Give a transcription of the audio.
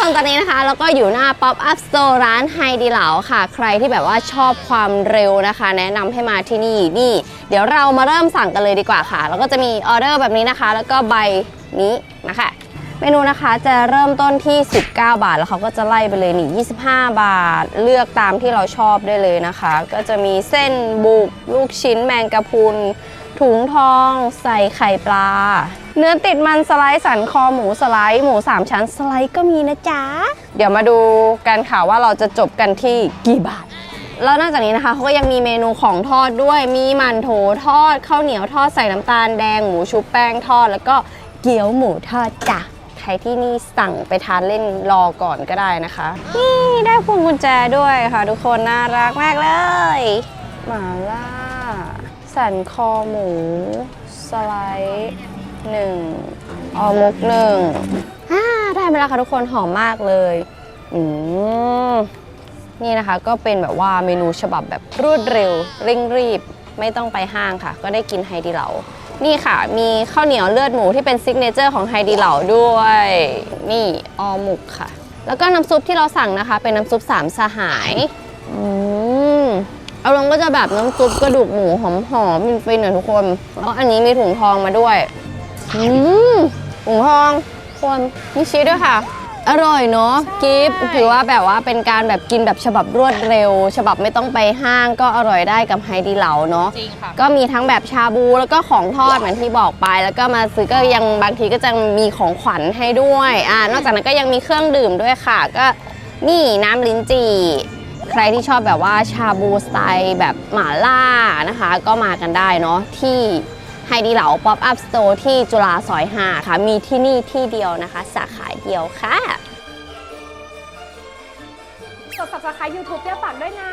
คนตอนนี้นะคะ แล้วก็อยู่หน้า Pop Up Store ร้านไฮดีเหลาค่ะ ใครที่แบบว่าชอบความเร็วนะคะ แนะนำให้มาที่นี่นี่ เดี๋ยวเรามาเริ่มสั่งกันเลยดีกว่าค่ะ แล้วก็จะมีออเดอร์แบบนี้นะคะ แล้วก็ใบนี้นะคะ เมนูนะคะจะเริ่มต้นที่ 19 บาท แล้วเขาก็จะไล่ไปเลยนี่25 บาท เลือกตามที่เราชอบได้เลยนะคะ ก็จะมีเส้นบุกลูกชิ้นแมงกะพรุน ถุงทองใส่ไข่ปลา เนื้อติดมันสไลด์สันคอหมูสไลด์หมู 3 ชั้นสไลด์ก็มีนะจ๊ะ เดี๋ยวมาดูกันค่ะว่าเราจะจบกันที่กี่บาทแล้วนอกจากนี้นะคะเขาก็ยังมีเมนูของทอดด้วย มีมันโถทอดข้าวเหนียวทอดใส่น้ำตาลแดงหมูชุบแป้งทอด แล้วก็เกี๊ยวหมูทอดจ้ะใครที่นี่สั่งไปทานเล่นรอก่อนก็ได้นะคะ นี่ได้พวงกุญแจด้วยค่ะ ทุกคนน่ารักมากเลย หมาล่า สันคอหมู สไลด์หนึ่งออมุกหนึ่งอ่าได้มาแล้วค่ะทุกคนหอมมากเลยอืมนี่นะคะก็เป็นแบบว่าเมนูฉบับแบบรวดเร็ว เร่งรีบ ไม่ต้องไปห้างค่ะ ก็ได้กินไฮดีเหลานี่ค่ะ มีข้าวเหนียวเลือดหมูที่เป็นซิกเนเจอร์ของไฮดีเหลาด้วย นี่ออหมุกค่ะ แล้วก็น้ำซุปที่เราสั่งนะคะ เป็นน้ำซุปสามสหายอืม อาลงก็จะแบบน้ำซุปกระดูกหมูหอมๆฟินๆหน่อยทุกคนแล้วอันนี้มีถุงทองมาด้วยอืมถุงทองคนมีชีสด้วยค่ะ อร่อยเนาะกิฟต์ถือว่าแบบว่าเป็นการแบบกินแบบฉบับรวดเร็ว ฉบับไม่ต้องไปห้างก็อร่อยได้กับไฮดีเหลาเนาะจริงค่ะ ก็มีทั้งแบบชาบูแล้วก็ของทอดเหมือนที่บอกไป แล้วก็มาซื้อก็ยังบางทีก็จะมีของขวัญให้ด้วยอ่านอกจากนั้นก็ยังมีเครื่องดื่มด้วยค่ะ ก็นี่น้ำลิ้นจี่ ใครที่ชอบแบบว่าชาบูสไตล์แบบหม่าล่านะคะ ก็มากันได้เนาะที่ไฮดีเหลาป๊อปอัพสโตร์ที่จุฬาซอย5ค่ะ มีที่นี่ที่เดียวนะคะ สาขาเดียวค่ะ กด subscribe YouTube เปรี้ยวปากด้วยนะ